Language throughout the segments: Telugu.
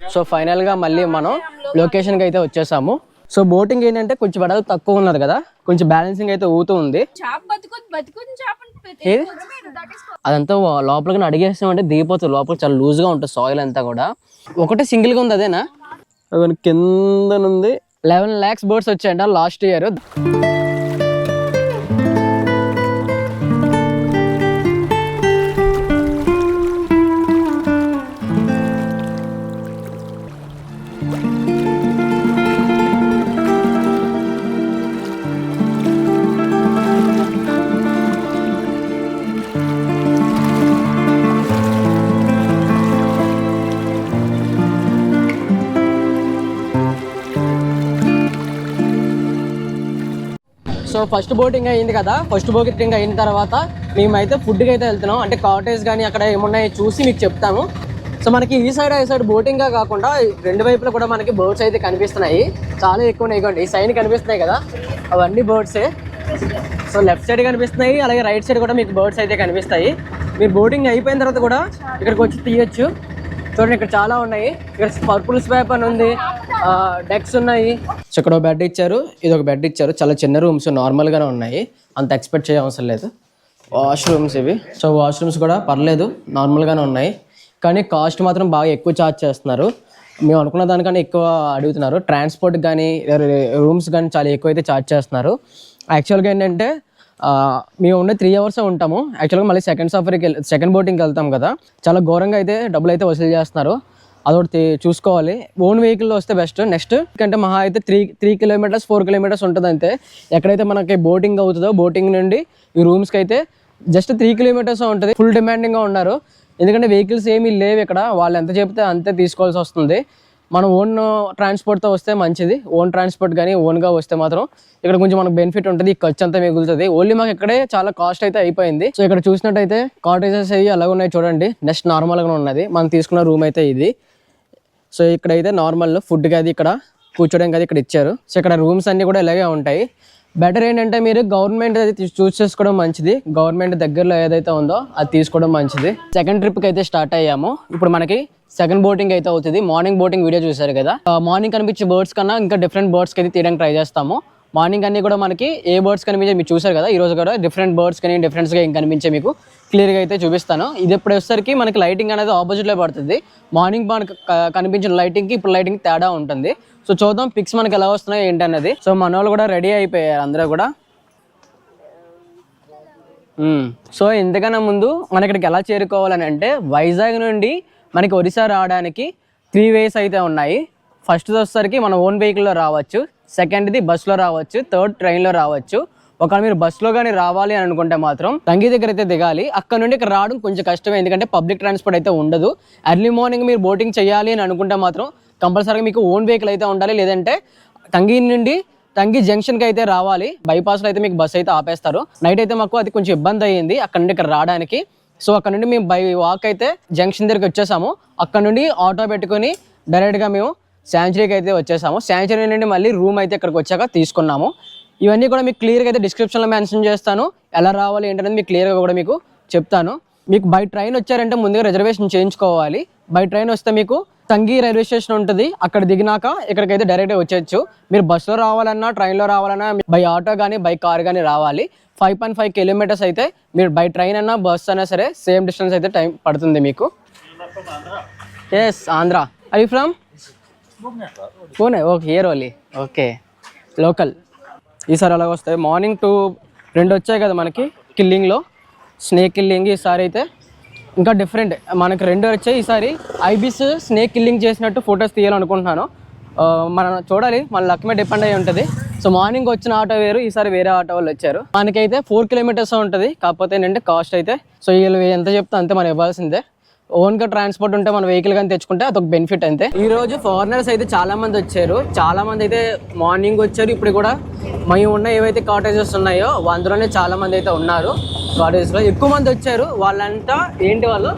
సో ఫైనల్గా మళ్ళీ మనం లొకేషన్కి అయితే వచ్చేసాము. సో బోటింగ్ ఏంటంటే కొంచెం వెడల్పు తక్కువ ఉన్నది కదా? కొంచెం బ్యాలెన్సింగ్ అయితే ఊతూ ఉంది? అదంతా లోపలికి అడిగేస్తామంటే దిగిపోతుంది. లోపల చాలా లూజ్గా ఉంటుంది సాయిల్ అంతా కూడా. ఒకటే సింగిల్గా ఉంది అదేనా? కింద నుండి లెవెన్ ల్యాక్స్ బర్డ్స్ వచ్చాయంట last year so first boating అయింది కదా. ఫస్ట్ బోటింగ్ అయిన తర్వాత మేమైతే ఫుడ్కి అయితే వెళ్తున్నాం. అంటే కాటేజ్ కానీ అక్కడ ఏమున్నాయో చూసి మీకు చెప్తాము సో మనకి ఈ సైడ్ ఈ సైడ్ బోటింగ్గా కాకుండా రెండు వైపులా కూడా మనకి బర్డ్స్ అయితే కనిపిస్తున్నాయి. చాలా ఎక్కువ ఉన్నాయి ఈ సైడ్ కనిపిస్తున్నాయి కదా. అవన్నీ బర్డ్సే సో లెఫ్ట్ సైడ్ కనిపిస్తున్నాయి. అలాగే రైట్ సైడ్ కూడా మీకు బర్డ్స్ అయితే కనిపిస్తాయి. మీరు బోటింగ్ అయిపోయిన తర్వాత కూడా ఇక్కడికి వచ్చి తీయొచ్చు. చూడండి ఇక్కడ చాలా ఉన్నాయి. ఇక్కడ పర్పుల్ పేపర్ అని ఉంది. డెక్స్ ఉన్నాయి. సో ఇక్కడ ఒక బెడ్ ఇచ్చారు. ఇది ఒక బెడ్ ఇచ్చారు. చాలా చిన్న రూమ్స్ నార్మల్గానే ఉన్నాయి. అంత ఎక్స్పెక్ట్ చేయ అవసరం లేదు. వాష్రూమ్స్ ఇవి. సో వాష్రూమ్స్ కూడా పర్లేదు నార్మల్గానే ఉన్నాయి. కానీ కాస్ట్ మాత్రం బాగా ఎక్కువ ఛార్జ్ చేస్తున్నారు. మేము అనుకున్న దానికన్నా ఎక్కువ అడుగుతున్నారు. ట్రాన్స్పోర్ట్ కానీ రూమ్స్ కానీ చాలా ఎక్కువ అయితే ఛార్జ్ చేస్తున్నారు యాక్చువల్గా ఏంటంటే మేము ఉండే త్రీ అవర్స్ ఉంటాము. యాక్చువల్గా మళ్ళీ సెకండ్ సఫర్కి సెకండ్ బోటింగ్కి వెళ్తాం కదా. చాలా ఘోరంగా అయితే డబ్బులు అయితే వసూలు చేస్తున్నారు. అదొకటి చూసుకోవాలి. ఓన్ వెహికల్లో వస్తే బెస్ట్ నెక్స్ట్ కంటే మహా అయితే three three kilometres four kilometres ఉంటుంది అంతే ఎక్కడైతే మనకి బోటింగ్ అవుతుందో బోటింగ్ నుండి ఈ రూమ్స్కి అయితే జస్ట్ త్రీ కిలోమీటర్స్ ఉంటుంది. ఫుల్ డిమాండింగ్గా ఉన్నారు. ఎందుకంటే వెహికల్స్ ఏమీ లేవు ఇక్కడ. వాళ్ళు ఎంత చెప్తే అంతే తీసుకోవాల్సి వస్తుంది. మనం ఓన్ ట్రాన్స్పోర్ట్తో వస్తే మంచిది. ఓన్ ట్రాన్స్పోర్ట్ కానీ ఓన్గా వస్తే మాత్రం ఇక్కడ కొంచెం మనకు బెనిఫిట్ ఉంటుంది. ఖర్చు అంతా మిగులుతుంది. ఓన్లీ మాకు ఇక్కడే చాలా కాస్ట్ అయితే అయిపోయింది. సో ఇక్కడ చూసినట్టయితే కాటేజెస్ అవి అలాగే ఉన్నాయి చూడండి. నెక్స్ట్ నార్మల్గా ఉన్నది. మనం తీసుకున్న రూమ్ అయితే ఇది. సో ఇక్కడైతే నార్మల్ ఫుడ్ అది ఇక్కడ కూర్చోడానికి అది ఇక్కడ ఇచ్చారు. సో ఇక్కడ రూమ్స్ అన్నీ కూడా ఇలాగే ఉంటాయి. బెటర్ ఏంటంటే మీరు గవర్నమెంట్ అది చూస్ చేసుకోవడం మంచిది. గవర్నమెంట్ దగ్గరలో ఏదైతే ఉందో అది తీసుకోవడం మంచిది. సెకండ్ ట్రిప్కి అయితే స్టార్ట్ అయ్యాము. ఇప్పుడు మనకి సెకండ్ బోటింగ్ అయితే అవుతుంది. మార్నింగ్ బోటింగ్ వీడియో చూసారు కదా. మార్నింగ్ కనిపించే బర్డ్స్ కన్నా ఇంకా డిఫరెంట్ బర్డ్స్కి అయితే తీయడానికి ట్రై చేస్తాము. మార్నింగ్ అన్ని కూడా మనకి ఏ బర్డ్స్ కనిపించే మీరు చూసారు కదా? ఈరోజు కూడా డిఫరెంట్ బర్డ్స్ కానీ డిఫరెంట్స్గా ఏం కనిపించే మీకు? క్లియర్గా అయితే చూపిస్తాను. ఇది ఇప్పుడు వచ్చేసరికి మనకి లైటింగ్ అనేది ఆపోజిట్లో పడుతుంది. మార్నింగ్ మనకు కనిపించిన లైటింగ్కి ఇప్పుడు లైటింగ్ తేడా ఉంటుంది. సో చూద్దాం పిక్స్ మనకి ఎలా వస్తున్నాయి ఏంటి అన్నది. సో మన వాళ్ళు కూడా రెడీ అయిపోయారు అందరూ కూడా. సో ఇంతకన్నా ముందు మన ఇక్కడికి ఎలా చేరుకోవాలని అంటే వైజాగ్ నుండి మనకి ఒరిస్సా రావడానికి త్రీ వేస్ అయితే ఉన్నాయి. ఫస్ట్ వచ్చేసరికి మనం ఓన్ వెహికల్లో రావచ్చు. సెకండ్ది బస్సులో రావచ్చు. థర్డ్ ట్రైన్లో రావచ్చు. ఒకవేళ మీరు బస్సులో కానీ రావాలి అని అనుకుంటే మాత్రం తంగి దగ్గర అయితే దిగాలి. అక్కడ నుండి ఇక్కడ రావడం కొంచెం కష్టమే. ఎందుకంటే పబ్లిక్ ట్రాన్స్పోర్ట్ అయితే ఉండదు. ఎర్లీ మార్నింగ్ మీరు బోటింగ్ చేయాలి అని అనుకుంటే మాత్రం కంపల్సరీగా మీకు ఓన్ వెహికల్ అయితే ఉండాలి. లేదంటే తంగి నుండి తంగి జంక్షన్కి అయితే రావాలి. బైపాస్లో అయితే మీకు బస్సు అయితే ఆపేస్తారు. నైట్ అయితే మాకు అది కొంచెం ఇబ్బంది అయ్యింది అక్కడ నుండి ఇక్కడ రావడానికి. సో అక్కడ నుండి మేము బై వాక్ అయితే జంక్షన్ దగ్గరికి వచ్చేసాము. అక్కడ నుండి ఆటో పెట్టుకొని డైరెక్ట్గా మేము శాంచురీకి అయితే వచ్చేసాము. శాంచురీ నుండి మళ్ళీ రూమ్ అయితే ఇక్కడికి వచ్చాక తీసుకున్నాము. ఇవన్నీ కూడా మీకు క్లియర్గా అయితే డిస్క్రిప్షన్లో మెన్షన్ చేస్తాను. ఎలా రావాలి ఏంటనేది మీకు క్లియర్గా కూడా మీకు చెప్తాను. మీకు బై ట్రైన్ వచ్చారంటే ముందుగా రిజర్వేషన్ చేయించుకోవాలి. బై ట్రైన్ వస్తే మీకు తంగి రైల్వే స్టేషన్ ఉంటుంది. అక్కడ దిగినాక ఇక్కడికైతే డైరెక్ట్గా వచ్చేయచ్చు. మీరు బస్సులో రావాలన్నా ట్రైన్లో రావాలన్నా బై ఆటో కానీ బై కార్ కానీ రావాలి. ఫైవ్ పాయింట్ ఫైవ్ కిలోమీటర్స్ అయితే మీరు బై ట్రైన్ అన్నా బస్ అయినా సరే సేమ్ డిస్టెన్స్ అయితే టైం పడుతుంది మీకు. Yes Andhra I from Pune okay year only okay local. ఈసారి అలాగ వస్తాయి. మార్నింగ్ టూ రెండు వచ్చాయి కదా మనకి కిల్లింగ్లో. స్నేక్ కిల్లింగ్ ఈసారి అయితే ఇంకా డిఫరెంట్. మనకి రెండు వచ్చాయి ఈసారి. ఐబిస్ స్నేక్ కిల్లింగ్ చేసినట్టు ఫొటోస్ తీయాలనుకుంటున్నాను. మనం చూడాలి మన లక్ మీద డిపెండ్ అయి ఉంటుంది. సో మార్నింగ్ వచ్చిన ఆటో వేరు ఈసారి వేరే ఆటో వాళ్ళు వచ్చారు. మనకైతే ఫోర్ కిలోమీటర్స్ ఉంటుంది కాకపోతే ఏంటంటే కాస్ట్ అయితే. సో వీళ్ళు ఎంత చెప్తే అంతే మనం ఇవ్వాల్సిందే. ఓన్గా ట్రాన్స్పోర్ట్ ఉంటే మన వెహికల్ కానీ తెచ్చుకుంటే అదొక బెనిఫిట్ అంతే. ఈ రోజు ఫారినర్స్ అయితే చాలా మంది వచ్చారు. చాలా మంది అయితే మార్నింగ్ వచ్చారు. ఇప్పుడు కూడా మేము ఉన్న ఏవైతే కాటేజెస్ ఉన్నాయో అందులోనే చాలా మంది అయితే ఉన్నారు. కాటేజెస్లో ఎక్కువ మంది వచ్చారు. వాళ్ళంతా ఏంటి వాళ్ళు?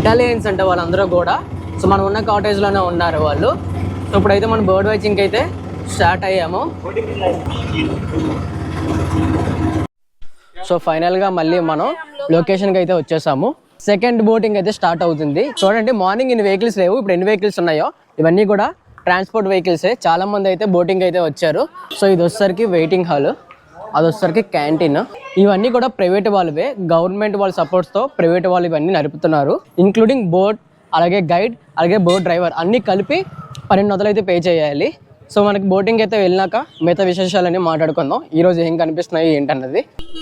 ఇటాలియన్స్ అంటే వాళ్ళందరూ కూడా. సో మనం ఉన్న కాటేజ్లోనే ఉన్నారు వాళ్ళు. సో ఇప్పుడైతే మనం బర్డ్ వాచింగ్ అయితే స్టార్ట్ అయ్యాము. సో ఫైనల్గా మళ్ళీ మనం లొకేషన్కి అయితే వచ్చేసాము. సెకండ్ బోటింగ్ అయితే స్టార్ట్ అవుతుంది. చూడండి మార్నింగ్ ఇన్ని వెహికల్స్ లేవు. ఇప్పుడు ఎన్ని వెహికల్స్ ఉన్నాయో? ఇవన్నీ కూడా ట్రాన్స్పోర్ట్ వెహికల్సే చాలామంది అయితే బోటింగ్ అయితే వచ్చారు. సో ఇది వచ్చేసరికి వెయిటింగ్ హాల్ అది వచ్చేసరికి క్యాంటీన్ ఇవన్నీ కూడా ప్రైవేట్ వాళ్ళవే. గవర్నమెంట్ వాళ్ళ సపోర్ట్స్తో ప్రైవేట్ వాళ్ళు ఇవన్నీ నడుపుతున్నారు. ఇంక్లూడింగ్ బోట్ అలాగే గైడ్ అలాగే బోట్ డ్రైవర్ అన్నీ కలిపి పన్నెండు వందలు అయితే పే చేయాలి. సో మనకి బోటింగ్ అయితే వెళ్ళినాక మిగతా విశేషాలన్నీ మాట్లాడుకుందాం. ఈరోజు ఏం కనిపిస్తున్నాయి ఏంటన్నది.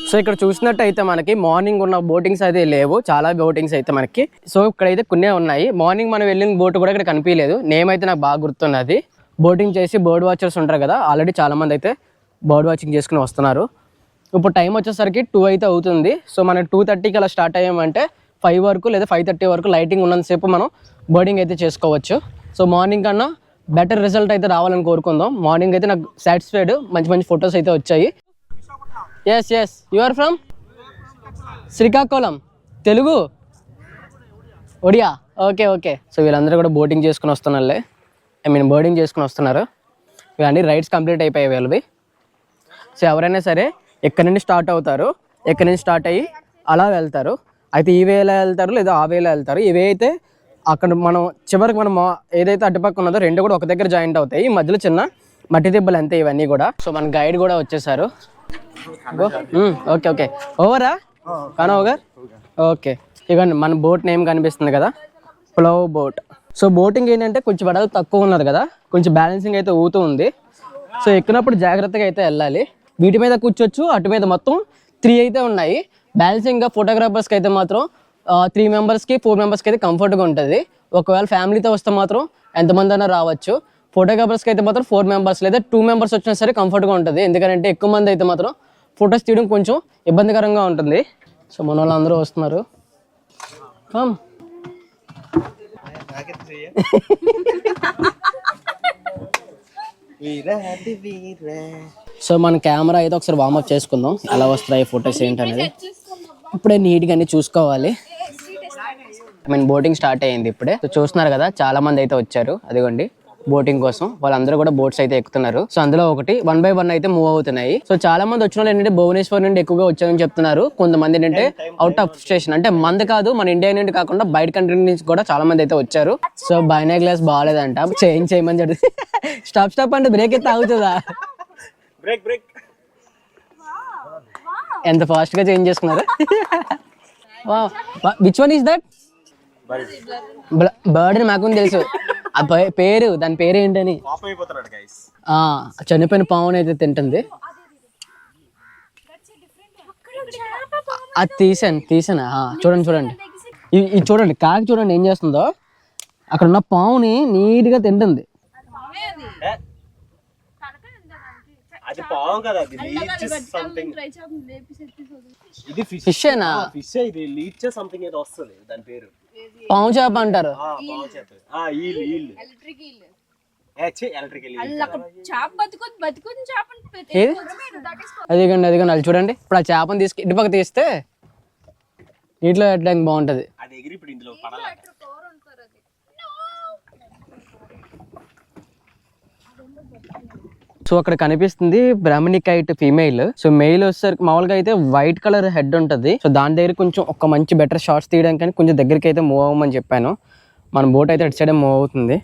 సో ఇక్కడ చూసినట్టయితే మనకి మార్నింగ్ ఉన్న బోటింగ్స్ అయితే లేవు. చాలా బోటింగ్స్ అయితే మనకి. సో ఇక్కడైతే కొన్ని ఉన్నాయి. మార్నింగ్ మనం వెళ్ళిన బోట్ కూడా ఇక్కడ కనిపించలేదు. నేమ్ అయితే నాకు బాగా గుర్తున్నది. బోటింగ్ చేసి బర్డ్ వాచర్స్ ఉంటారు కదా ఆల్రెడీ చాలామంది అయితే బర్డ్ వాచింగ్ చేసుకుని వస్తున్నారు. ఇప్పుడు టైం వచ్చేసరికి టూ అయితే అవుతుంది. సో మనం టూ థర్టీకి అలా స్టార్ట్ అయ్యామంటే ఫైవ్ వరకు లేదా ఫైవ్ థర్టీ వరకు లైటింగ్ ఉన్నంతసేపు మనం బోటింగ్ అయితే చేసుకోవచ్చు. సో మార్నింగ్ కన్నా బెటర్ రిజల్ట్ అయితే రావాలని కోరుకుందాం. మార్నింగ్ అయితే నాకు సాటిస్ఫైడ్ మంచి మంచి ఫొటోస్ అయితే వచ్చాయి. Yes yes you are from Srikakulam. Telugu? Odia. Okay okay so వీళ్ళందరూ కూడా బోటింగ్ చేసుకుని వస్తున్నారులే. ఐ మీన్ బోర్డింగ్ చేసుకుని వస్తున్నారు. ఇవన్నీ రైడ్స్ కంప్లీట్ అయిపోయాయి వీళ్ళవి. సో ఎవరైనా సరే ఎక్కడి నుండి స్టార్ట్ అవుతారు ఎక్కడి నుంచి స్టార్ట్ అయ్యి అలా వెళ్తారు. అయితే ఈ వేలో వెళ్తారు లేదా ఆ వేలో వెళ్తారు. ఇవే అయితే అక్కడ మనం చివరికి మనం ఏదైతే అటుపక్క ఉన్నదో రెండు కూడా ఒక దగ్గర జాయింట్ అవుతాయి. ఈ మధ్యలో చిన్న మట్టి దెబ్బలు అంతే ఇవన్నీ కూడా. సో మన గైడ్ కూడా వచ్చేసారు. Okay okay. ఓవరా కానా ఓవర్ ఓకే. ఇవ్వండి మన బోట్ నేమ్ కనిపిస్తుంది కదా? ప్లవ్ బోట్ సో బోటింగ్ ఏంటంటే కొంచెం వెడల్పు తక్కువ ఉన్నది కదా? కొంచెం బ్యాలెన్సింగ్ అయితే ఊతూ ఉంది. సో ఎక్కినప్పుడు జాగ్రత్తగా అయితే వెళ్ళాలి. వీటి మీద కూర్చోవచ్చు అటు మీద మొత్తం త్రీ అయితే ఉన్నాయి. బ్యాలెన్సింగ్గా ఫోటోగ్రాఫర్స్కి అయితే మాత్రం త్రీ మెంబర్స్కి ఫోర్ మెంబర్స్కి అయితే కంఫర్ట్గా ఉంటుంది. ఒకవేళ ఫ్యామిలీతో వస్తే మాత్రం ఎంతమంది అయినా రావచ్చు. ఫోటోగ్రాఫర్స్కి అయితే మాత్రం ఫోర్ మెంబర్స్ లేదా టూ మెంబర్స్ వచ్చినా సరే కంఫర్ట్గా ఉంటుంది. ఎందుకంటే ఎక్కువ మంది అయితే మాత్రం ఫొటోస్ తీయడం కొంచెం ఇబ్బందికరంగా ఉంటుంది. సో మన వాళ్ళందరూ వస్తున్నారు. కమ్ సో మన కెమెరా అయితే ఒకసారి వార్మప్ చేసుకుందాం. ఎలా వస్తాయి ఫొటోస్ ఏంటనేది? ఇప్పుడే నీట్గా అన్ని చూసుకోవాలి. ఐ మీన్ బోటింగ్ స్టార్ట్ అయ్యింది ఇప్పుడే. సో చూస్తున్నారు కదా చాలా మంది అయితే వచ్చారు. అదిగోండి బోటింగ్ కోసం. వాళ్ళందరూ కూడా బోట్స్ అయితే ఎక్కుతున్నారు. సో అందులో ఒకటి వన్ బై వన్ అయితే మూవ్ అవుతున్నాయి. సో చాలా మంది వచ్చిన వాళ్ళు ఏంటంటే భువనేశ్వర్ నుండి ఎక్కువగా వచ్చారని చెప్తున్నారు. కొంతమంది ఏంటంటే అవుట్ ఆఫ్ స్టేషన్ అంటే మంది కాదు మన ఇండియా నుండి కాకుండా బయట కంట్రీ నుంచి కూడా చాలా మంది అయితే వచ్చారు. సో బైనా గ్లాస్ బాగాలేదంట. చేంజ్ చేయమని చెప్పి స్టాప్ స్టాప్ అంటే బ్రేక్ అయితే ఆగుతుందా? బ్రేక్ బ్రేక్ ఎంత ఫాస్ట్గా చేంజ్ చేసుకున్నారు. Which one is that bird అని మాకు తెలుసు. ఆ పేరు దాని పేరు ఏంటని? చనిపోయిన పావుని అయితే తింటుంది. అది తీసాను తీసాను? చూడండి చూడండి. ఇది చూడండి కాకి చూడండి ఏం చేస్తుందో. అక్కడ ఉన్న పావుని నీట్గా తింటుంది. అది పావం కదా అది లీచ్ సంథింగ్ ఇది ఫిష్ ఫిషేనా ఫిష్ ఇది లీచ్ సంథింగ్ ఏదో వస్తుంది దాని పేరు. పావు చేప అంటారు. ఆ పావం చేత ఆ ఈల్ ఈల్. ఎలక్ట్రిక్ చేప ఏది? అదిగండి అదిగండి అది చూడండి. ఇప్పుడు ఆ చేపను తీసుకు ఇటు పక్క తీస్తే నీటిలో పెట్టడానికి బాగుంటుంది. అది ఎగిరి ఇప్పుడు ఇందులో పడాలి సో అక్కడ కనిపిస్తుంది బ్రాహ్మణికైట్ ఫీమేల్ సో మెయిల్ వచ్చేసరికి మామూలుగా అయితే వైట్ కలర్ హెడ్ ఉంటుంది. సో దాని దగ్గర కొంచెం ఒక మంచి బెటర్ షార్ట్స్ తీయడానికి కానీ కొంచెం దగ్గరికి అయితే మూవ్ అవ్వమని చెప్పాను. మన బోట్ అయితే అటు సైడే మూవ్ అవుతుంది.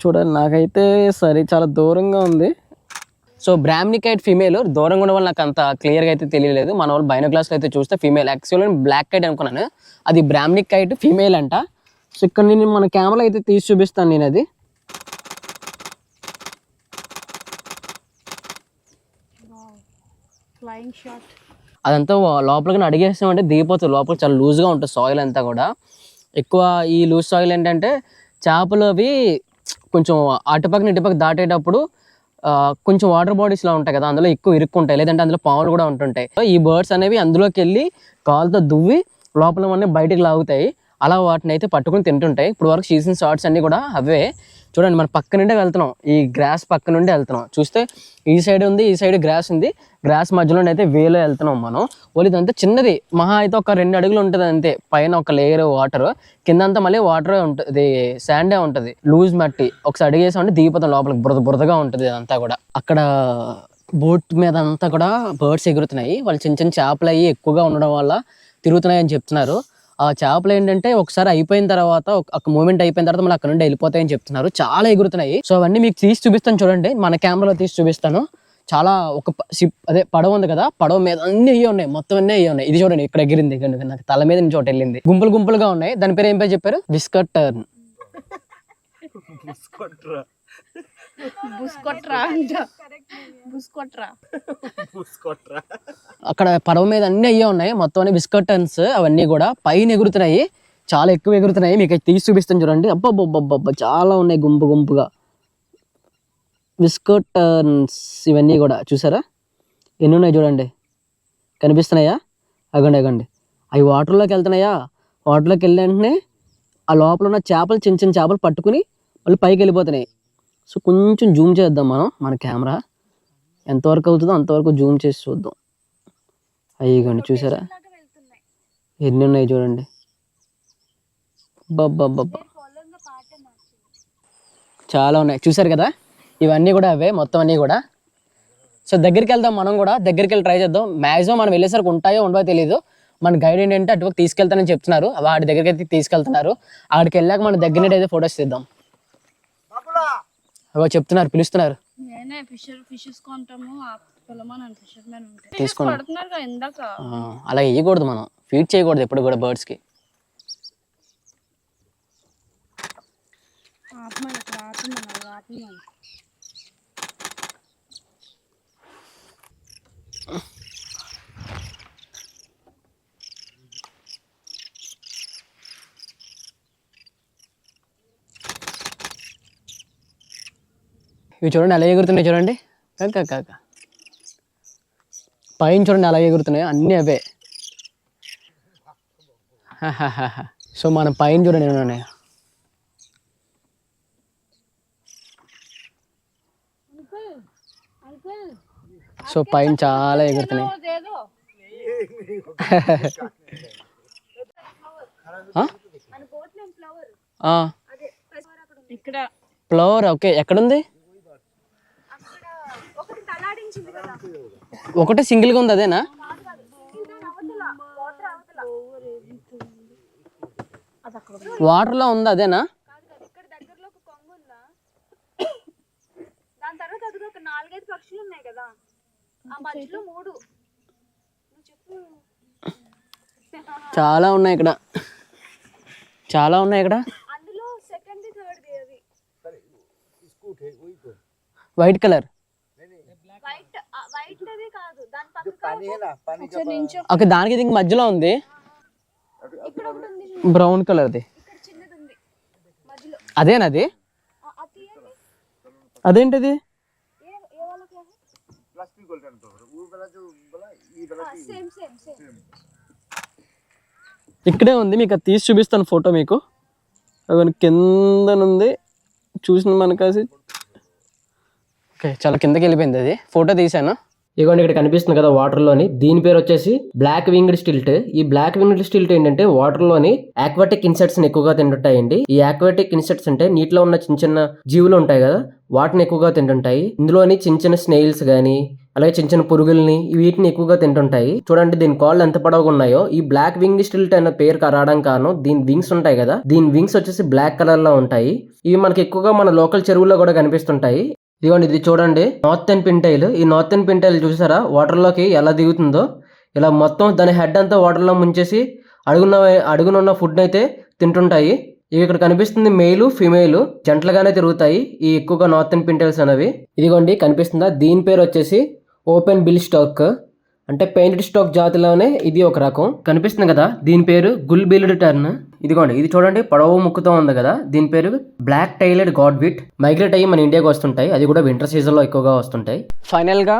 చూడండి నాకైతే సరే చాలా దూరంగా ఉంది. సో బ్రాహ్మణికైట్ ఫీమేల్ దూరంగా ఉండడం వల్ల నాకు అంత క్లియర్గా అయితే తెలియలేదు. మన వాళ్ళు బైనో క్లాస్లో అయితే చూస్తే ఫీమేల్ యాక్చువల్గా బ్లాక్ కైట్ అనుకున్నాను. అది బ్రాహ్మణికైట్ ఫీమేల్ అంట. సో ఇక్కడ నేను మన కెమెరా అయితే తీసి చూపిస్తాను నేను అది ఫ్లయింగ్ షాట్ అదంతా లోపలికి అడిగేస్తామంటే దిగిపోతుంది లోపల చాలా లూజ్గా ఉంటుంది సాయిల్ అంతా కూడా. ఎక్కువ ఈ లూజ్ సాయిల్ ఏంటంటే చేపలు అవి కొంచెం అటుపక్కన ఇటుపక్క దాటేటప్పుడు కొంచెం వాటర్ బాడీస్లో ఉంటాయి కదా అందులో ఎక్కువ ఇరుక్కుంటాయి. లేదంటే అందులో పాములు కూడా ఉంటుంటాయి. ఈ బర్డ్స్ అనేవి అందులోకి వెళ్ళి కాలుతో దువ్వి లోపల అన్నీ బయటికి లాగుతాయి. అలా వాటిని అయితే పట్టుకుని తింటుంటాయి. ఇప్పుడు వరకు సీజన్ షార్ట్స్ అన్నీ కూడా అవే. చూడండి మన పక్క నుండే వెళ్తున్నాం. ఈ గ్రాస్ పక్క నుండి వెళ్తున్నాం. చూస్తే ఈ సైడ్ ఉంది ఈ సైడ్ గ్రాస్ ఉంది. గ్రాస్ మధ్యలో అయితే వేలో వెళ్తున్నాం మనం. ఓన్లీ ఇదంతా చిన్నది. మహా అయితే ఒక రెండు అడుగులు ఉంటుంది అంతే. పైన ఒక లేయర్ వాటర్ కింద అంతా మళ్ళీ వాటర్ ఉంటుంది శాండే ఉంటుంది. లూజ్ మట్టి. ఒకసారి అడిగేసామంటే దీపతం లోపలికి. బురద బురదగా ఉంటుంది అదంతా కూడా. అక్కడ బోట్ మీద అంతా కూడా బర్డ్స్ ఎగురుతున్నాయి. వాళ్ళు చిన్న చిన్న చేపలు అయ్యి ఎక్కువగా ఉండడం వల్ల తిరుగుతున్నాయి అని చెప్తున్నారు. ఆ చేపలు ఏంటంటే ఒకసారి అయిపోయిన తర్వాత ఒక- మూమెంట్ అయిపోయిన తర్వాత మళ్ళీ అక్కడ నుండి వెళ్ళిపోతాయని చెప్తున్నారు. చాలా ఎగురుతున్నాయి. సో అవన్నీ మీకు తీసి చూపిస్తాను చూడండి. మన కెమెరాలో తీసి చూపిస్తాను. చాలా ఒక షిప్ అదే పడవ ఉంది కదా పడవ మీద అన్ని అయ్యి ఉన్నాయి. మొత్తం అన్ని అయ్యి ఉన్నాయి. ఇది చూడండి ఇక్కడ ఎగిరింది. ఇక్కడ నాకు తల మీద నుంచి ఒకటి వెళ్ళింది. గుంపులు గుంపులుగా ఉన్నాయి. దాని పేరు ఏం పేరు చెప్పారు? Biscuit tern. బుస్కొట్రా బుస్కొట్రా. అక్కడ పడవ మీద అన్ని అయ్యే ఉన్నాయి. మొత్తం అన్ని బిస్కట్ టర్న్స్ అవన్నీ కూడా పైన ఎగురుతున్నాయి. చాలా ఎక్కువ ఎగురుతున్నాయి. మీకు తీసి చూపిస్తాను చూడండి. అబ్బబ్బబ్బబ్బ చాలా ఉన్నాయి గుంపు గుంపుగా. బిస్కట్ టర్న్స్ ఇవన్నీ కూడా చూసారా? ఎన్ని ఉన్నాయి చూడండి. కనిపిస్తున్నాయా? అగండి అగండి. అవి వాటర్లోకి వెళ్తున్నాయా? వాటర్లోకి వెళ్ళిన వెంటనే ఆ లోపల ఉన్న చేపలు చిన్న చిన్న చేపలు పట్టుకుని మళ్ళీ పైకి వెళ్ళిపోతున్నాయి. సో కొంచెం జూమ్ చేద్దాం మనం మన కెమెరా. ఎంతవరకు అవుతుందో అంతవరకు జూమ్ చేసి చూద్దాం. అయ్యిగండి చూసారా? ఎన్ని ఉన్నాయి చూడండి. బాబ్బా చాలా ఉన్నాయి. చూసారు కదా? ఇవన్నీ కూడా అవే మొత్తం అన్నీ కూడా. సో దగ్గరికి వెళ్దాం మనం కూడా. దగ్గరికి వెళ్ళి ట్రై చేద్దాం. మ్యాక్సిమం మనం వెళ్ళేసరికి ఉంటాయో ఉండవో తెలియదు మన గైడ్ ఏంటంటే అటువైపు తీసుకెళ్తానని చెప్తున్నారు. వాడి దగ్గరికి అయితే తీసుకెళ్తున్నారు. ఆడికి వెళ్ళాక మన దగ్గర అయితే ఫొటోస్ తీద్దాం. అవో చెప్తున్నారు పిలుస్తున్నారు. నేనే ఫిషర్ ఫిషెస్ కొంటాము ఆ పిల్లమని ఫిషర్ మ్యాన్ ఉంటే. తీసుకోండి. పడుతున్నారు కదా ఇందాక. ఆ, అలా వేయకూడదు మనం. ఫీడ్ చేయకూడదు ఎప్పుడు కూడా బర్డ్స్కి ఆత్మని ఇక్కడ ఆత్మని ఆత్మని ఇవి చూడండి ఎలా ఎగురుతున్నాయి చూడండి. కాక కాక పైన చూడండి ఎలా ఎగురుతున్నాయి అన్నీ అవే. సో మనం పైన చూడండి ఉన్నాయి. సో పైన చాలా ఎగురుతున్నాయి. Flower okay. ఎక్కడుంది? ఒకటే సింగిల్గా ఉంది అదేనా? వాటర్లో ఉంది అదేనా? దాని తర్వాత అది ఒక నాలుగైదు పక్షులు ఉన్నాయి కదా. ఆ మధ్యలో మూడు. చెప్పు. చాలా ఉన్నాయి ఇక్కడ. చాలా ఉన్నాయి ఇక్కడ. అందులో second third white colour white white అది కాదు దాని పక్కన ఒకసారి నించో ఓకే దానికి దీనికి మధ్యలో ఉంది. ఇక్కడ ఒకటి ఉంది బ్రౌన్ కలర్ది. ఇక్కడ చిన్నది ఉంది. మధ్యలో. అదేనది? అదేంటిది? ఇక్కడే ఉంది మీకు అది తీసి చూపిస్తాను ఫోటో మీకు. అవి కిందనుంది చూసిన మనకాసి ఓకే చాలా కిందకి వెళ్ళిపోయింది అది. ఫోటో తీశాను. ఇదిగోండి ఇక్కడ కనిపిస్తుంది కదా వాటర్లోని. దీని పేరు వచ్చేసి బ్లాక్ వింగ్డ్ స్టిల్ట్. ఈ బ్లాక్ వింగ్డ్ స్టిల్ట్ ఏంటంటే వాటర్లోని ఆక్వాటిక్ ఇన్సెక్ట్స్ ఎక్కువగా తింటుంటాయండి. ఈ ఆక్వాటిక్ ఇన్సెక్ట్స్ అంటే నీటిలో ఉన్న చిన్న చిన్న జీవులు ఉంటాయి కదా వాటిని ఎక్కువగా తింటుంటాయి. ఇందులోని చిన్న చిన్న స్నేల్స్ కానీ అలాగే చిన్న చిన్న పురుగుల్ని వీటిని ఎక్కువగా తింటుంటాయి. చూడండి దీని కాళ్ళు ఎంత పొడవుగా ఉన్నాయో. ఈ బ్లాక్ వింగ్ స్టిల్ట్ అనే పేరు రావడం కారణం దీని వింగ్స్ ఉంటాయి కదా. దీని వింగ్స్ వచ్చేసి బ్లాక్ కలర్లో ఉంటాయి. ఇవి మనకి ఎక్కువగా మన లోకల్ చెరువుల్లో కూడా కనిపిస్తుంటాయి. ఇదిగోండి ఇది చూడండి. నార్థన్ పింటైల్ ఈ నార్థన్ పింటైల్ చూసారా? వాటర్లోకి ఎలా దిగుతుందో. ఇలా మొత్తం దాని హెడ్ అంతా వాటర్లో ముంచేసి అడుగున అడుగునున్న ఫుడ్ అయితే తింటుంటాయి. ఇవి ఇక్కడ కనిపిస్తుంది మేలు ఫిమేల్ జంటలుగానే తిరుగుతాయి ఈ ఎక్కువగా నార్థన్ పింటైల్స్ అనేవి. ఇదిగోండి కనిపిస్తుందా? దీని పేరు వచ్చేసి ఓపెన్ బిల్ స్టాక్ అంటే పెయింటెడ్ స్టాక్ జాతిలోనే ఇది ఒక రకం. కనిపిస్తుంది కదా? దీని పేరు గుల్ బిల్డ్ టర్న్. ఇదిగోండి ఇది చూడండి పొడవు ముక్కుతో ఉంది కదా? దీని పేరు black tailed godwit migrate అయ్యి మన ఇండియాకి వస్తుంటాయి. అది కూడా వింటర్ సీజన్లో ఎక్కువగా వస్తుంటాయి. ఫైనల్గా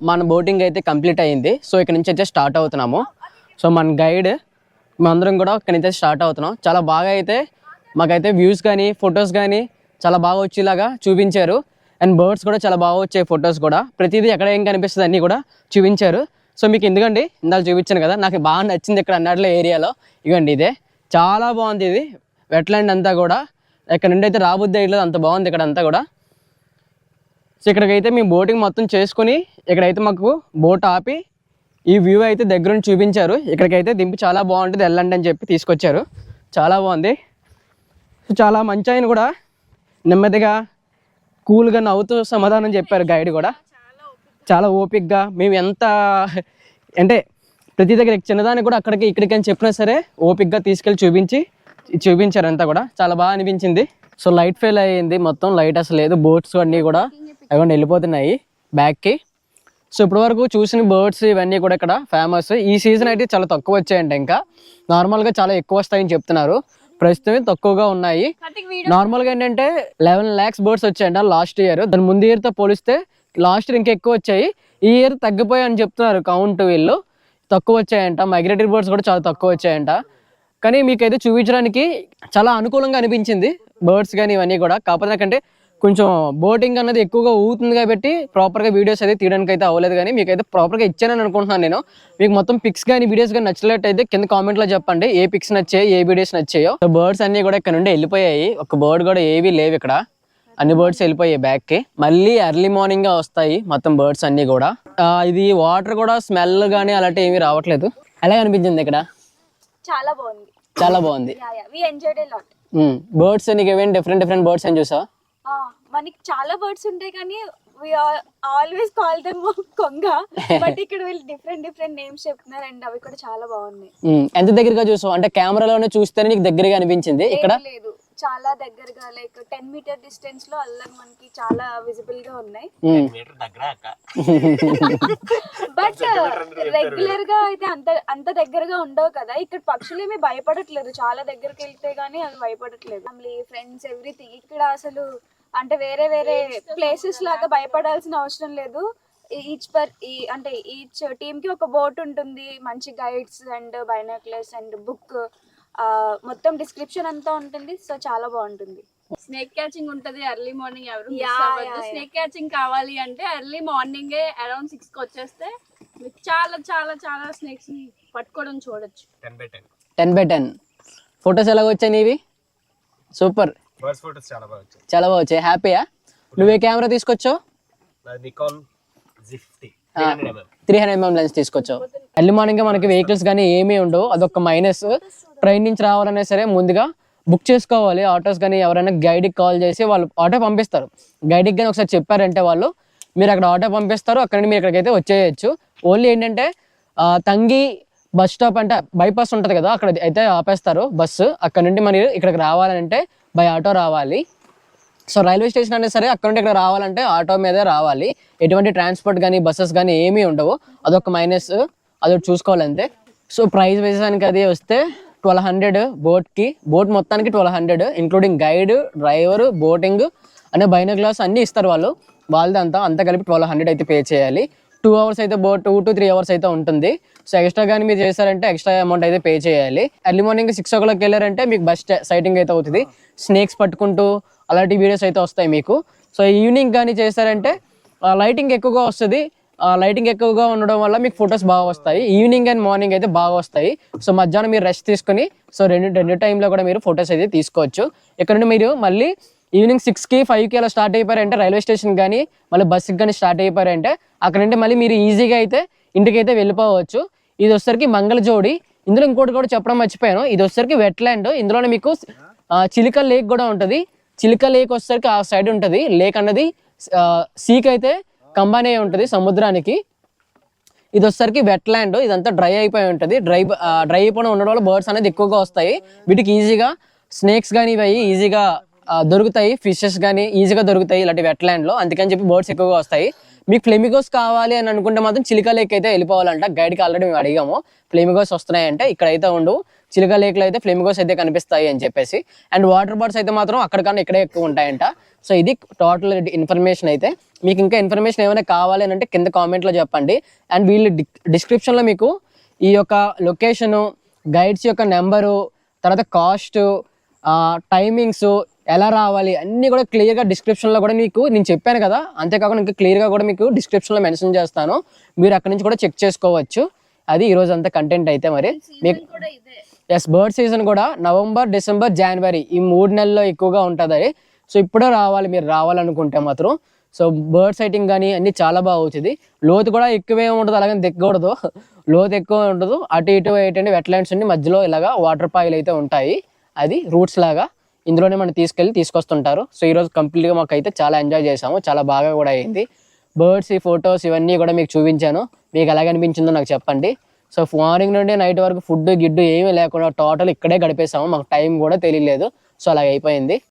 మన బోటింగ్ అయితే కంప్లీట్ అయ్యింది సో ఇక్కడ నుంచి అయితే స్టార్ట్ అవుతున్నాము. సో మన గైడ్ మేమందరం కూడా ఇక్కడ నుంచి స్టార్ట్ అవుతున్నాం. చాలా బాగా అయితే మాకైతే వ్యూస్ కానీ ఫొటోస్ కానీ చాలా బాగా వచ్చేలాగా చూపించారు. అండ్ బర్డ్స్ కూడా చాలా బాగా వచ్చాయి ఫొటోస్ కూడా. ప్రతిదీ ఎక్కడ ఏం కనిపిస్తుంది అన్నీ కూడా చూపించారు. సో మీకు ఎందుకండి? ఇందాక చూపించాను కదా నాకు బాగా నచ్చింది ఇక్కడ అన్నట్ల ఏరియాలో. ఇవ్వండి ఇదే. చాలా బాగుంది ఇది. వెట్లాండ్ అంతా కూడా. ఇక్కడ నుండి అయితే రాబుద్ది అయ్యలేదు అంత బాగుంది ఇక్కడ అంతా కూడా. సో ఇక్కడికైతే మేము బోటింగ్ మొత్తం చేసుకుని ఇక్కడైతే మాకు బోట్ ఆపి ఈ వ్యూ అయితే దగ్గరుండి చూపించారు. ఇక్కడికైతే దింపి చాలా బాగుంటుంది వెళ్ళండి అని చెప్పి తీసుకొచ్చారు. చాలా బాగుంది. సో చాలా మంచి ఆయన కూడా. నెమ్మదిగా కూల్గా నవ్వుతూ సమాధానం చెప్పారు గైడ్ కూడా. చాలా ఓపిక్గా మేము ఎంత అంటే ప్రతి దగ్గర చిన్నదానికి కూడా అక్కడికి ఇక్కడికి అని చెప్పినా సరే ఓపిక్గా తీసుకెళ్ళి చూపించి చూపించారు అంతా కూడా. చాలా బాగా అనిపించింది. సో లైట్ ఫెయిల్ అయ్యింది మొత్తం. లైట్ అసలు లేదు. బోట్స్ అన్నీ కూడా అవి వెళ్ళిపోతున్నాయి బ్యాక్కి. సో ఇప్పటి వరకు చూసిన బర్డ్స్ ఇవన్నీ కూడా ఇక్కడ ఫేమస్. ఈ సీజన్ అయితే చాలా తక్కువ వచ్చాయంట ఇంకా. నార్మల్గా చాలా ఎక్కువ వస్తాయని చెప్తున్నారు. ప్రస్తుతం తక్కువగా ఉన్నాయి. నార్మల్గా ఏంటంటే లెవెన్ ల్యాక్స్ బర్డ్స్ వచ్చాయంట లాస్ట్ ఇయర్. దాని ముందు ఇయర్తో పోలిస్తే లాస్ట్ ఇయర్ ఇంకా ఎక్కువ వచ్చాయి. ఈ ఇయర్ తగ్గిపోయాయి అని చెప్తున్నారు కౌంట్ వీళ్ళు. తక్కువ వచ్చాయంట. మైగ్రేటరీ బర్డ్స్ కూడా చాలా తక్కువ వచ్చాయంట. కానీ మీకైతే చూపించడానికి చాలా అనుకూలంగా అనిపించింది బర్డ్స్ కానీ ఇవన్నీ కూడా. కాకపోతే నాకంటే కొంచెం బోటింగ్ అన్నది ఎక్కువగా ఊగుతుంది కాబట్టి ప్రాపర్గా వీడియోస్ అయితే తీయడానికి అయితే అవ్వలేదు కానీ మీకైతే ప్రాపర్గా ఇచ్చానని అనుకుంటున్నాను నేను. మీకు మొత్తం పిక్స్ కానీ వీడియోస్ కానీ నచ్చినట్లయితే కింద కామెంట్లో చెప్పండి. ఏ పిక్స్ నచ్చాయి ఏ వీడియోస్ నచ్చాయో. బర్డ్స్ అన్నీ కూడా ఇక్కడ నుండి వెళ్ళిపోయాయి. ఒక బర్డ్ కూడా ఏవి లేవు ఇక్కడ. అన్ని బర్డ్స్ వెళ్ళిపోయాయి బ్యాక్కి మళ్ళీ ఎర్లీ మార్నింగ్గా వస్తాయి మొత్తం బర్డ్స్ అన్ని కూడా. ఇది వాటర్ కూడా స్మెల్ గానీ అలాంటి ఏమీ రావట్లేదు. ఎలా అనిపించింది ఇక్కడ? చాలా బాగుంది. చాలా బాగుంది. బర్డ్స్ నీకు ఏమేమి డిఫరెంట్ డిఫరెంట్ బర్డ్స్ అని చూసా మనకి చాలా బర్డ్స్ ఉంటాయి కానీ వి ఆల్వేస్ కాల్ దెమ్ కొంగ. బట్ ఇక్కడ వీళ్ళు డిఫరెంట్ డిఫరెంట్ నేమ్స్ చెప్తున్నారు అండ్ అవి కూడా చాలా బాగున్నాయి. ఎంత దగ్గరగా చూసావు? అంటే కెమెరాలోనే చూస్తేనే నీకు దగ్గరగా అనిపించింది. ఇక్కడ? లేదు. చాలా దగ్గరగా లైక్ టెన్ మీటర్ డిస్టెన్స్లో అల్లం మనకి చాలా విజిబుల్గా ఉన్నాయి. ఉమ్, మీటర్ దగ్గర అక్క. బట్ రెగ్యులర్గా అయితే అంత అంత దగ్గరగా ఉండవు కదా. ఇక్కడ పక్షులు ఏమి భయపడట్లేదు. చాలా దగ్గరికి వెళ్తే గానీ అవి భయపడట్లేదు. ఫ్యామిలీ ఫ్రెండ్స్ ఎవ్రీథింగ్ ఇక్కడ అసలు అంటే వేరే వేరే ప్లేసెస్ లాగా భయపడాల్సిన అవసరం లేదు. ఈచ్ పర్ ఈ అంటే ఈచ్ టీమ్కి ఒక బోట్ ఉంటుంది. మంచి guides and binoculars and book మొత్తం డిస్క్రిప్షన్ అంతా ఉంటుంది. సో చాలా బాగుంటుంది. స్నేక్ క్యాచింగ్ ఉంటది ఎర్లీ మార్నింగ్ ఎవరు. స్నేక్ క్యాచింగ్ కావాలి అంటే ఎర్లీ మార్నింగే అరౌండ్ సిక్స్కి వచ్చేస్తే మీకు చాలా చాలా చాలా స్నేక్స్ని పట్టుకోవడం చూడొచ్చు. Ten by ten ten by ten photos ఎలా వచ్చాయి నీవి? సూపర్ బర్డ్స్ ఫోటోస్ చాలా బాగా వచ్చాయి. చాలా బాగా వచ్చాయి. హ్యాపీయా నువ్వే కెమెరా తీసుకొచ్చావు? నికాన్ జిఫ్టీ త్రీ హండ్రెడ్ ఎంఎం లెన్స్ తీసుకొచ్చావు. ఎర్లీ మార్నింగ్ మనకి వెహికల్స్ కానీ ఏమీ ఉండవు. అదొక మైనస్. ట్రైన్ నుంచి రావాలన్నా సరే ముందుగా బుక్ చేసుకోవాలి. ఆటోస్ కానీ ఎవరైనా గైడ్కి కాల్ చేసి వాళ్ళు ఆటో పంపిస్తారు. గైడ్కి కానీ ఒకసారి చెప్పారంటే వాళ్ళు మీరు అక్కడ ఆటో పంపిస్తారు. అక్కడ నుండి మీరు ఇక్కడికైతే వచ్చేయచ్చు. ఓన్లీ ఏంటంటే తంగి బస్ స్టాప్ అంటే బైపాస్ ఉంటుంది కదా అక్కడ అయితే ఆపేస్తారు బస్సు. అక్కడ నుండి మరి ఇక్కడికి రావాలంటే బై ఆటో రావాలి. సో రైల్వే స్టేషన్ అనేది సరే అక్కడ నుండి ఇక్కడ రావాలంటే ఆటో మీదే రావాలి. ఎటువంటి ట్రాన్స్పోర్ట్ కానీ బస్సెస్ కానీ ఏమీ ఉండవు. అదొక మైనస్. అదొకటి చూసుకోవాలంతే. సో ప్రైస్ వేసానికి అది వస్తే ట్వెల్వ్ హండ్రెడ్ బోట్కి బోట్ మొత్తానికి twelve hundred including guide driver boating అనే బైన గ్లాస్ అన్నీ ఇస్తారు వాళ్ళు. వాళ్ళది అంతా అంతా కలిపి ట్వెల్వ్ హండ్రెడ్ అయితే పే చేయాలి. టూ అవర్స్ అయితే boat two to three hours అయితే ఉంటుంది. సో ఎక్స్ట్రా కానీ మీరు చేశారంటే ఎక్స్ట్రా అమౌంట్ అయితే పే చేయాలి. Early morning six o'clock వెళ్ళారంటే మీకు బస్ సైటింగ్ అయితే అవుతుంది. స్నేక్స్ పట్టుకుంటూ అలాంటి వీడియోస్ అయితే వస్తాయి మీకు. సో ఈవినింగ్ కానీ చేశారంటే లైటింగ్ ఎక్కువగా వస్తుంది. లైటింగ్ ఎక్కువగా ఉండడం వల్ల మీకు ఫొటోస్ బాగా వస్తాయి. ఈవినింగ్ అండ్ మార్నింగ్ అయితే బాగా వస్తాయి. సో మధ్యాహ్నం మీరు రెస్ట్ తీసుకొని సో రెండు రెండు టైంలో కూడా మీరు ఫొటోస్ అయితే తీసుకోవచ్చు. ఇక్కడ నుండి మీరు మళ్ళీ ఈవినింగ్ సిక్స్కి ఫైవ్కి అలా స్టార్ట్ అయిపోయారంటే రైల్వే స్టేషన్ కానీ మళ్ళీ బస్సుకి కానీ స్టార్ట్ అయిపోయారంటే అక్కడ నుండి మళ్ళీ మీరు ఈజీగా అయితే ఇంటికి అయితే వెళ్ళిపోవచ్చు. ఇది వచ్చేసరికి మంగళజోడి ఇందులో ఇంకోటి కూడా చెప్పడం మర్చిపోయాను. ఇది వచ్చేసరికి వెట్లాండ్ ఇందులోనే మీకు ఆ, చిలిక లేక్ కూడా ఉంటుంది. చిలిక లేక్ వచ్చేసరికి ఆ సైడ్ ఉంటుంది. లేక్ అన్నది సీక్ అయితే కంబానే ఉంటుంది సముద్రానికి. ఇది వచ్చేసరికి వెట్ ల్యాండ్ ఇదంతా డ్రై అయిపోయి ఉంటుంది. డ్రై డ్రై అయిపోయి ఉండడం వల్ల బర్డ్స్ అనేది ఎక్కువగా వస్తాయి. వీటికి ఈజీగా స్నేక్స్ కానీ ఇవి ఈజీగా దొరుకుతాయి. ఫిషెస్ కానీ ఈజీగా దొరుకుతాయి ఇలాంటి వెట్ ల్యాండ్లో అందుకని చెప్పి బర్డ్స్ ఎక్కువగా వస్తాయి. మీకు ఫ్లెమిగోస్ కావాలి అని అనుకుంటే మాత్రం చిలిక లేక్ అయితే వెళ్ళిపోవాలంట. గైడ్కి ఆల్రెడీ మేము అడిగాము. ఫ్లెమిగోస్ వస్తున్నాయంటే ఇక్కడ అయితే ఉండవు చిలికా లేక్లో అయితే ఫ్లెమిగోస్ అయితే కనిపిస్తాయి అని చెప్పేసి. అండ్ వాటర్ బర్డ్స్ అయితే మాత్రం అక్కడికన్నా ఇక్కడే ఎక్కువ ఉంటాయంట. సో ఇది టోటల్ ఇన్ఫర్మేషన్ అయితే. మీకు ఇంకా ఇన్ఫర్మేషన్ ఏమైనా కావాలి అని అంటే కింద కామెంట్లో చెప్పండి. అండ్ వీళ్ళు డిస్క్రిప్షన్లో మీకు ఈ యొక్క లొకేషను గైడ్స్ యొక్క నెంబరు తర్వాత కాస్ట్ టైమింగ్స్ ఎలా రావాలి అన్నీ కూడా క్లియర్గా డిస్క్రిప్షన్లో కూడా మీకు నేను చెప్పాను కదా. అంతేకాకుండా ఇంకా క్లియర్గా కూడా మీకు డిస్క్రిప్షన్లో మెన్షన్ చేస్తాను. మీరు అక్కడ నుంచి కూడా చెక్ చేసుకోవచ్చు. అది ఈరోజు అంతా కంటెంట్ అయితే మరి. మీకు ఎస్ బర్డ్ సీజన్ కూడా నవంబర్ డిసెంబర్ జనవరి ఈ మూడు నెలల్లో ఎక్కువగా ఉంటుంది. సో ఇప్పుడే రావాలి మీరు రావాలనుకుంటే మాత్రం. సో బర్డ్ సైటింగ్ కానీ అన్నీ చాలా బాగా అవుతుంది. లోతు కూడా ఎక్కువే ఉంటుంది అలాగే దిక్కకూడదు. లోతు ఎక్కువ ఉండదు అటు ఇటు ఏంటంటే వెట్లాండ్స్ ఉండి మధ్యలో ఇలాగా వాటర్ పాయిల్ అయితే ఉంటాయి. అది రూట్స్ లాగా ఇందులోనే మనం తీసుకెళ్ళి తీసుకొస్తుంటారు. సో ఈరోజు కంప్లీట్గా మాకైతే చాలా ఎంజాయ్ చేసాము చాలా బాగా కూడా అయింది. బర్డ్స్ ఈ ఫొటోస్ ఇవన్నీ కూడా మీకు చూపించాను. మీకు ఎలాగ అనిపించిందో నాకు చెప్పండి. సో మార్నింగ్ నుండి నైట్ వరకు ఫుడ్ గిడ్డు ఏమీ లేకుండా టోటల్ ఇక్కడే గడిపేసాము మాకు టైం కూడా తెలియలేదు. సో అలా అయిపోయింది.